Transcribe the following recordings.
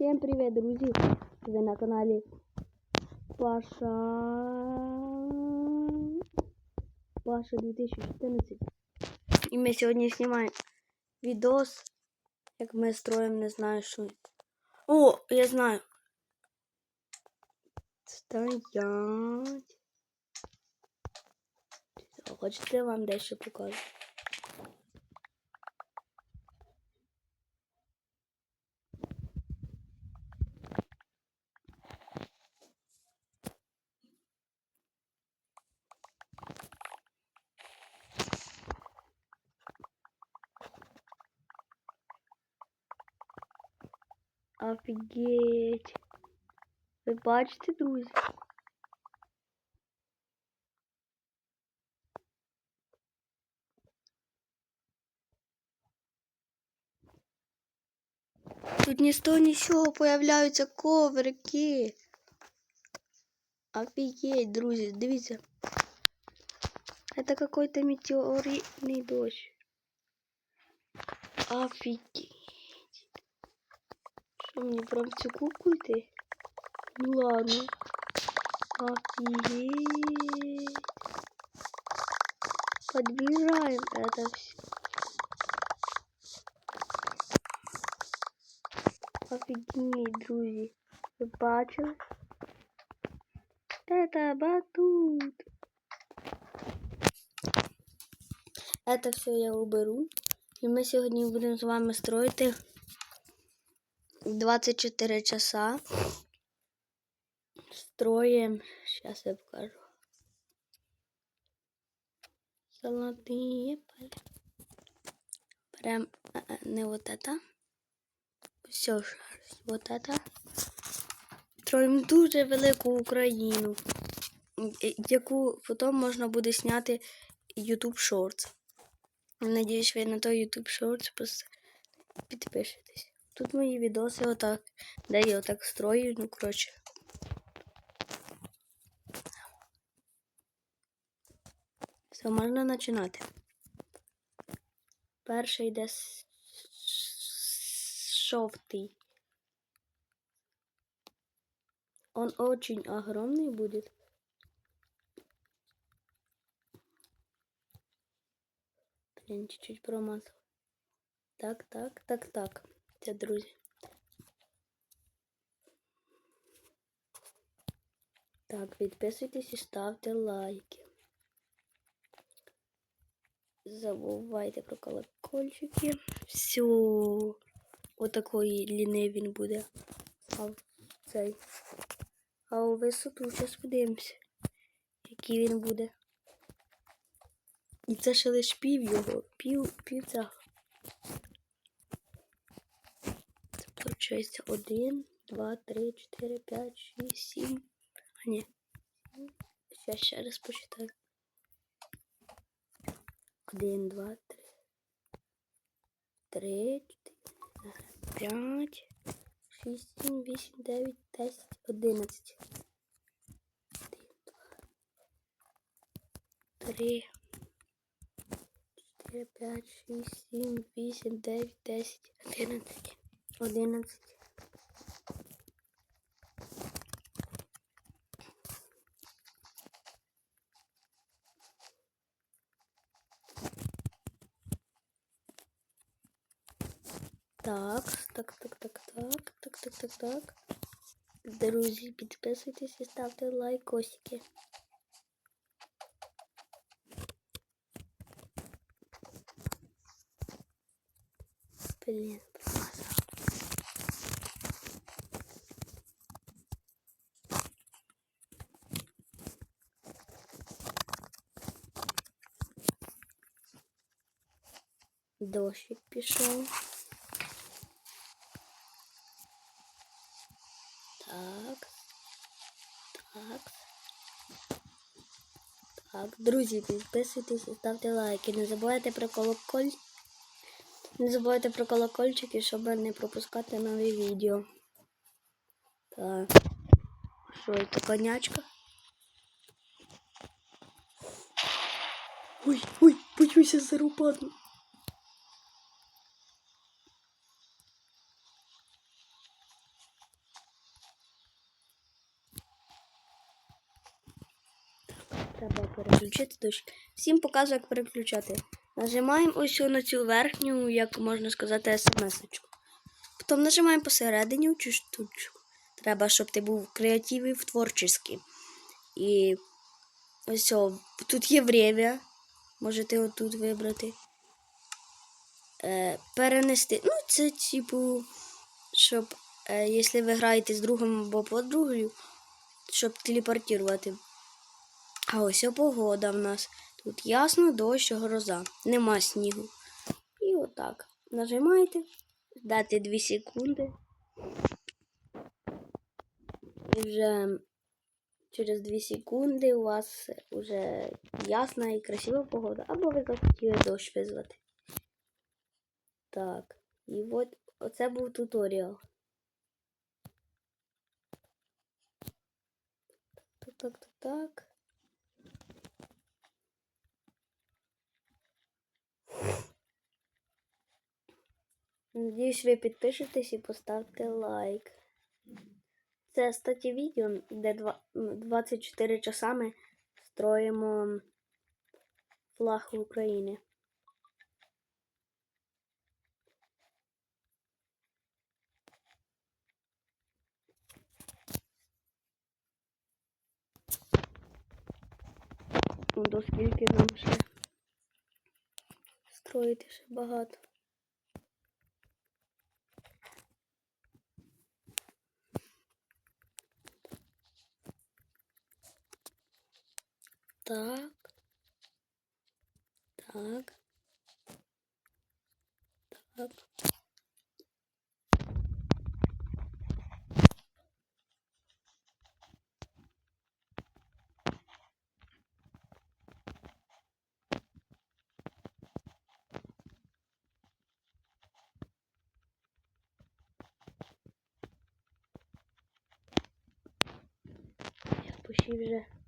Всім привіт, друзі! Ви на каналі Паша Паша 2014. І ми сьогодні знімаємо відос, як ми строїмо, не знаю що. О, я знаю. Стоять. Хочете вам дещо покажу? Офігеть. Ви бачите, друзі? Тут ні з того ні з сього появляються коврики. Офігеть, друзі, дивіться. Это какой-то метеоритный дождь. Офигеть. Что, мне прям в цю кубку йти? Ну ладно. Офигеть. Подбираем это все. Офигеть, друзі. Ви бачили? Это батут. Это все я уберу. І ми сьогодні будемо з вами строїти 24 часа. Строим. Сейчас я покажу. Золотые поля. Прям а, а, не вот это. Все ж, вот это. Строїмо дуже велику Україну, е, яку потім можна буде зняти YouTube Shorts. Надіюсь, ви на той YouTube Shorts пос- підпишетесь. Тут мої відоси отак, де я отак строю, ну коротше. Все, можна починати. Перший йде с- Он очень огромный будет. Блин, чуть-чуть промазал. Так, так, так, так. Це друзі. Так, підписуйтесь і ставте лайки. Забувайте про колокольчики. Все. Отакої ліни він буде. А цей. А у висоту зараз подивимося, який він буде. І це ще лиш пів його, пів, пів цього. 6, 1, 2, 3, 4, 5, 6, 7. А ні. Я ще раз почитаю. 1, 2, 3, 3, 4, 5, 6, 7, 8, 9, 10, 11. 1, 2, 3, 4, 5, 6, 7, 8, 9, 10, 11. 11. Так, так, так, так, так, так, так, так, так. Друзі, підписуйтесь і ставте лайкосики. Блін, Дощик пішов. Так. Так. Так, друзі, підписуйтесь і ставте лайки. Не забувайте про колоколь. Не забувайте про колокольчики, щоб не пропускати нові відео. Так. Що це конячка? Ой, ой, боюся зарупану. Переключити дощ. Всім показую, як переключати. Нажимаємо ось на цю верхню, як можна сказати, смс-очку. Потім нажимаємо посередині цю штучку. Треба, щоб ти був креативний в творчості. І ось о, тут є время. Можете отут вибрати. Е, перенести. Ну, це типу, щоб, е, якщо ви граєте з другом або подругою, щоб телепортувати. А ось погода в нас. Тут ясно, дощ, гроза. Нема снігу. І отак. Нажимаєте, дати 2 секунди. І вже через 2 секунди у вас вже ясна і красива погода. Або ви захотіли дощ визвати. Так. І от оце був туторіал. Так, так, так, так. Надіюсь, ви підпишетесь і поставте лайк. Це статті відео, де два- м, 24 часами строїмо флаг України. Ну, До скільки нам ще строїти ще багато. Так. Так. Так. Я почти вже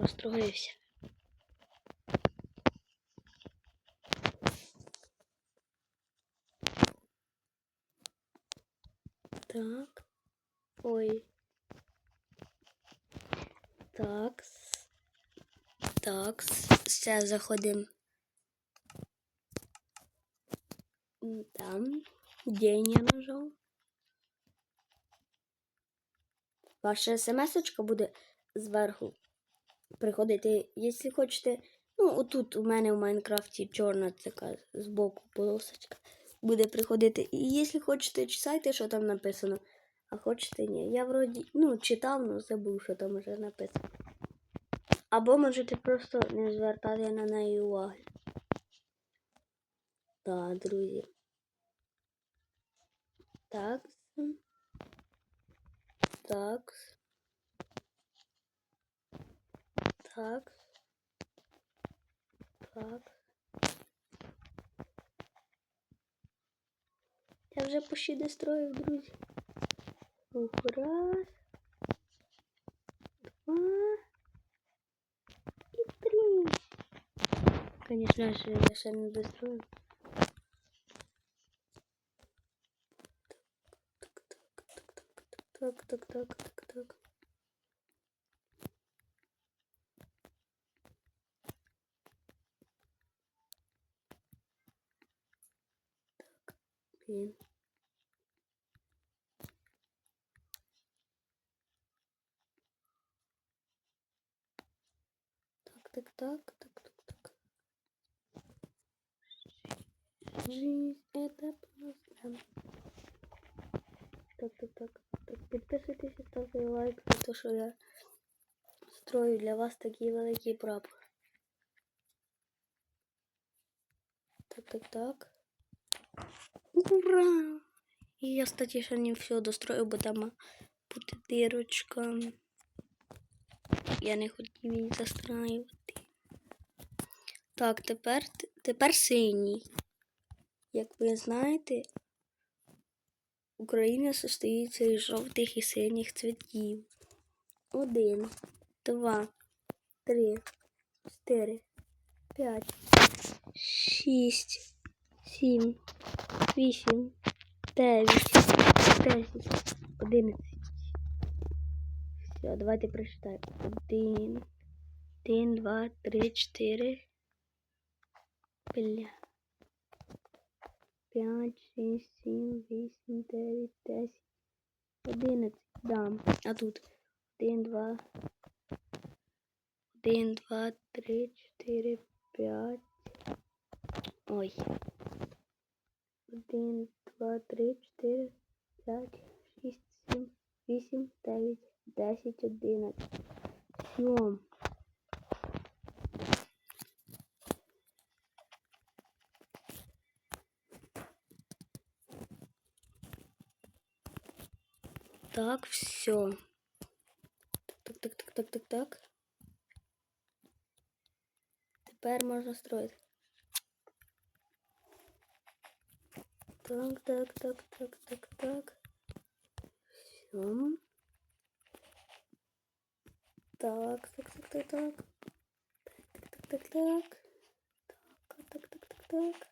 розстроївся. Так. Ой. Так. Так. Все, заходимо. Там. День я нажав. Ваша смс-очка буде зверху приходити, якщо хочете. Ну, отут у мене в Майнкрафті чорна така збоку полосочка буде приходити. І якщо хочете, читайте, що там написано. А хочете ні. Я вроді ну, читав, але забув, що там вже написано. Або можете просто не звертати на неї уваги. Так, друзі. Так. Так. Так. Так. Я вже почти достроїв, друзі. Рух, раз. Два. І три. Конечно же, я ще не достроїв. Так, так, так, так, так, так. Блін. Так, так, Так, так, так, так. Жизнь это просто. Так, так, так, так. Підписуйтесь і ставте лайк за те, що я строю для вас такий великий прапор. Так, так, так. Ура! І я, кстати, ще не все дострою, бо там бути дирочка. Я не хотів її застраювати. Так, тепер, тепер синій. Як ви знаєте, Україна состоїться із жовтих і синіх цвітів. Один, два, три, чотири, п'ять, шість, сім, вісім, дев'ять, десять, одинадцять. Все, давайте прочитаємо. Один, Один, два, три, чотири. Бля. П'ять, шість, сім, вісім, дев'ять, десять, одинадцять. Да. А тут один, два. Один, два, три, чотири, п'ять. Ой. 1, 2, 3, 4, 5, 6, 7, 8, 9, 10, 11. Сьом. Так, все. Так, так, так, так, так, так. Тепер можна строїти. Так, так, так, так, так, так. Все. Так, так, так, так, так. Так, так, так, так. Так, так, так, так, так.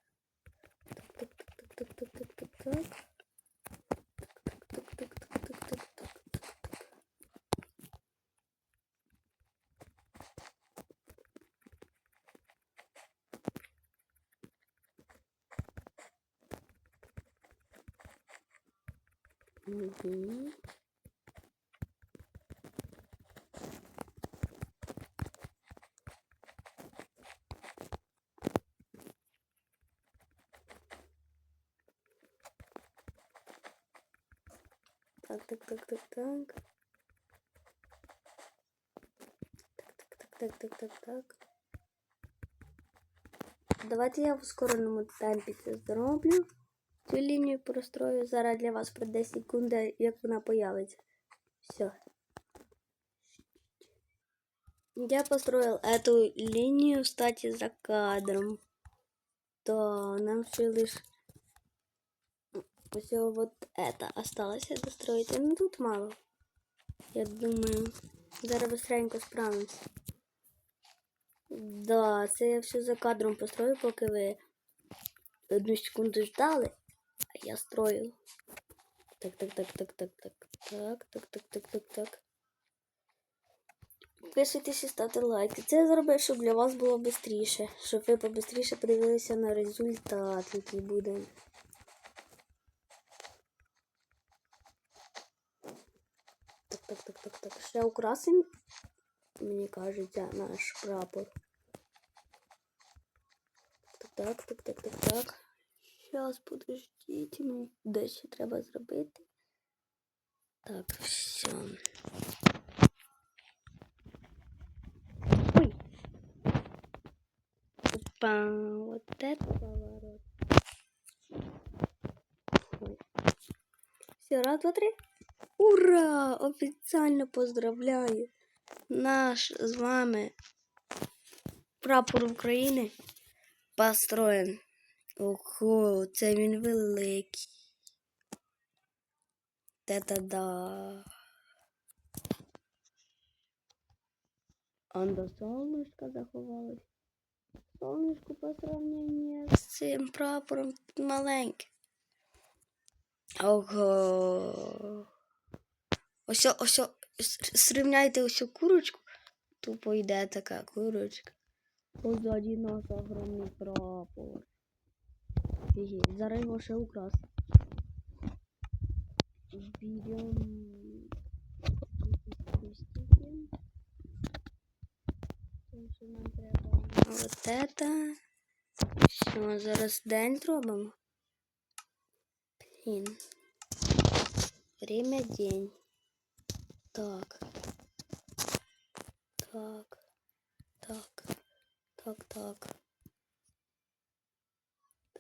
Так, так, так, так, так, так, так, так. Угу. Так, так, так, так, так. Так, так, так, так, так. Давайте я в ускореному темпі це зроблю. Цю лінію прострою зараз для вас пройде секунда, як вона появиться. Все. Я построил эту линию, кстати, за кадром. То нам все лишь все вот это осталось достроить. Ну тут мало. Я думаю, зараз быстренько справимся. Да, це я все за кадром построю, поки ви одну секунду ждали, а я строю. Так, так, так, так, так, так, так, так, так, так, так, так. Підписуйтесь і ставте лайки. Це я зробив, щоб для вас було швидше, щоб ви побистріше подивилися на результат, який буде. Так, так, так, так, так. Ще украсим, мені кажеться, наш прапор. Так, так, так, так, так. Зараз подождіть, ну, дещо треба зробити. Так, все. Ой. Опа, вот это поворот. Все, раз, два, три. Ура! Офіційно поздравляю! Наш з вами прапор України построєн. Ого, це він великий. Та-та-да. Анда солнышко заховалось. Солнышко по сравнению з цим прапором маленьке. Ого. Ось, ось, срівняйте ось курочку. Тупо йде така курочка. Позаді нас огромний прапор. Офігеть, Зараз його ще украсить. Берем? Вот это. Все, зараз день зробимо. Блін. Время день. Так. Так. Так. Так, так.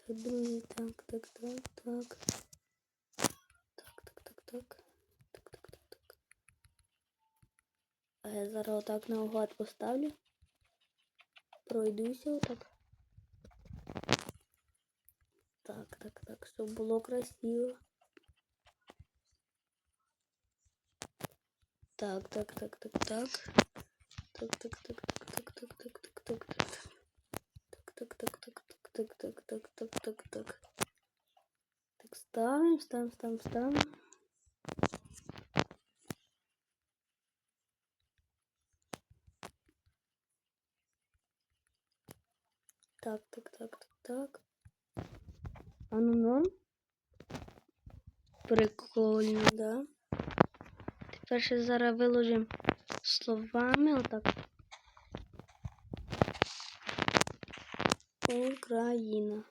Так, другий, так, так, так, так. Так, так, так, так. Так, так, так, так. А я зараз отак наугад поставлю. Пройдуся отак. Так, так, так, щоб було красиво. Так, так, так, так, так. Так, так, так, так, так, так, так, так, так, так. Так, так, так, так, так, так, так, так, так, так. Так, ставим, ставим, ставим, ставим. Так, так, так, так, так. А ну норм. Прикольно, да. Тепер ще зараз виложимо словами отак. Украина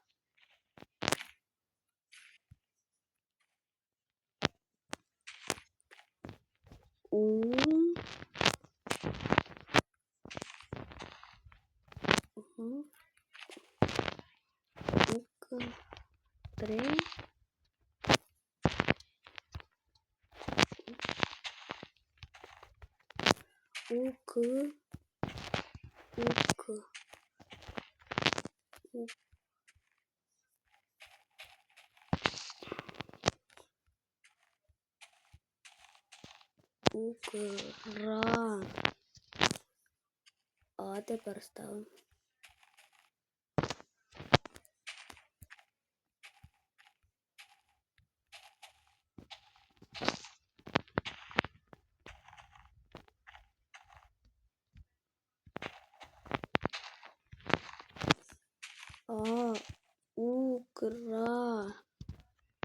У. Три. Тепер ставимо. А, укра.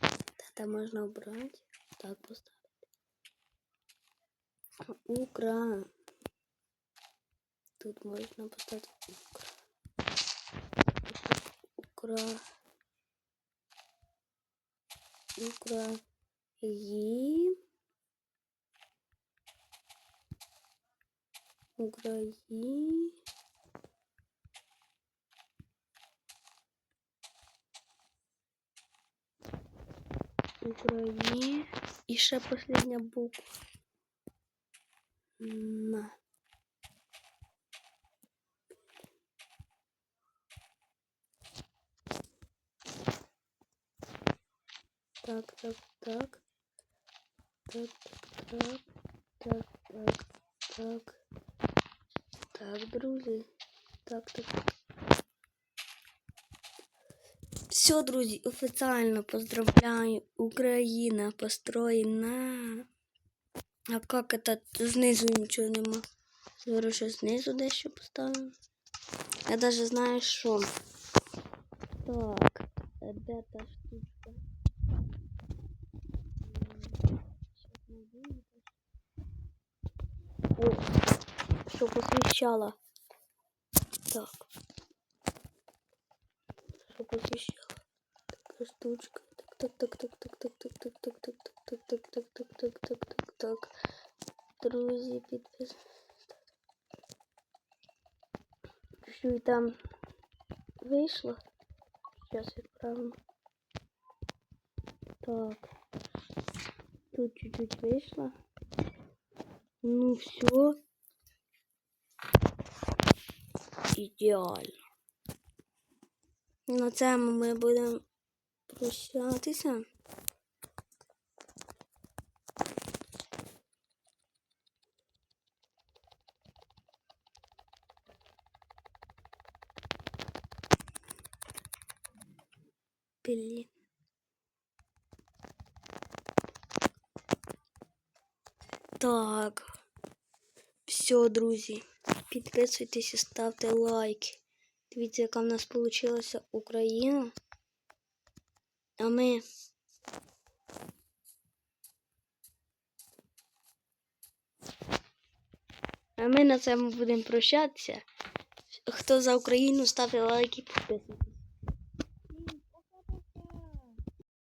Это можно убрать. Так поставить. Укра. Тут можно поставить укра. Укра. Укра. И. Украи. Украї. І ще последня буква. На. Так, так, так. Так, так, так, так, так. Так, друзі. Так, так. Все, друзі, офіційно поздравляю. Україна построєна. А как это? Знизу нічого нема. Зараз ще знизу дещо поставимо. Я даже знаю, що. Так, е, де О, щоб освіщала. Так. Щоб освіщала. Така штучка. Так, так, так, так, так, так, так, так, так, так, так, так, так, так, так, так, так, так. Друзі, підпис. Що і там вийшло? Зараз відправимо. Так. Тут чуть-чуть вийшло. Ну все. Ідеально. На цьому ми будемо прощатися. Блін. Так. Все, друзі. Підписуйтесь і ставте лайки. Дивіться, яка в нас вийшла Україна. А ми. А ми на цьому будемо прощатися. Хто за Україну, ставте лайки, підписуйтесь.